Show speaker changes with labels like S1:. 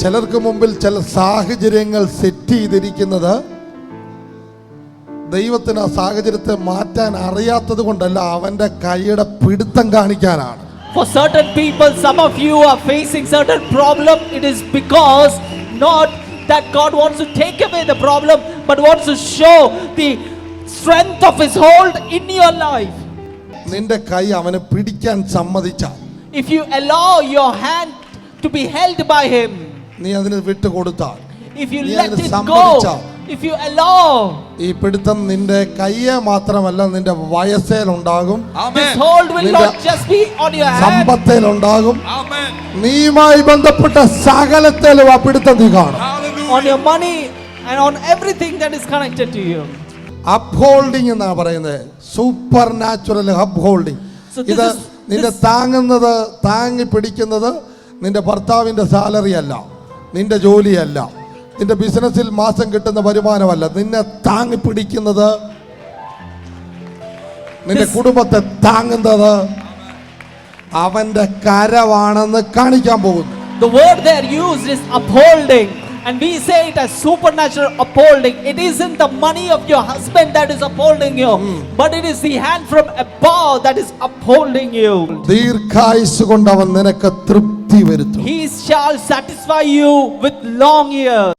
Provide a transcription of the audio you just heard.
S1: ചിലർക്ക് മുമ്പിൽ ചില സാഹചര്യങ്ങൾ സെറ്റ് ചെയ്തിരിക്കുന്നത് ദൈവത്തിന് ആ സാഹചര്യത്തെ മാറ്റാൻ അറിയാത്തത് കൊണ്ടല്ല അവന്റെ കൈയുടെ പിടുത്തം കാണിക്കാനാണ്
S2: For certain people, some of you are facing certain problem. It is because not that God wants to take away the problem, but wants to show the strength of His hold in your life.
S1: നിന്റെ കൈ അവനെ പിടിക്കാൻ സമ്മതിച്ചാൽ
S2: If you allow your hand to be held by Him,
S1: നീ അതിന് വിട്ടുകൊടുത്താൽ
S2: if you let it go, if you allow,
S1: ഈ പിടുത്തം നിന്റെ കയ്യെ മാത്രമല്ല നിന്റെ
S2: your hand,
S1: സമ്പത്തേലുണ്ടാകും
S3: Amen.
S1: നീയുമായി ബന്ധപ്പെട്ട സകലത്തിലും ആ പിടുത്തം നീ കാണും.
S2: On your money, and on everything that is connected to you.
S1: അപ്ഹോൾഡിംഗ് എന്നാണ് പറയുന്നത്. സൂപ്പർ നാച്ചുറൽ അപ്ഹോൾഡിംഗ് ഇത് നിന്റെ താങ്ങുന്നത് താങ്ങി പിടിക്കുന്നത് നിന്റെ ഭർത്താവിന്റെ സാലറി അല്ല. നിന്റെ ജോലിയല്ല നിന്റെ ബിസിനസ്സിൽ മാസം കിട്ടുന്ന വരുമാനമല്ല നിന്നെ താങ്ങി പിടിക്കുന്നത് നിന്റെ കുടുംബത്തെ താങ്ങുന്നത് അവന്റെ കരവാണെന്ന് കാണിക്കാൻ പോകുന്നു
S2: The word there used is upholding, and we say it as supernatural upholding. It isn't the money of your husband that is upholding you, mm. but it is the hand from above that is upholding you.
S1: ദീർഘായുസ് കൊണ്ട് അവൻ നിനക്ക് തൃപ്തി വരുത്തും
S2: He shall satisfy you with long years.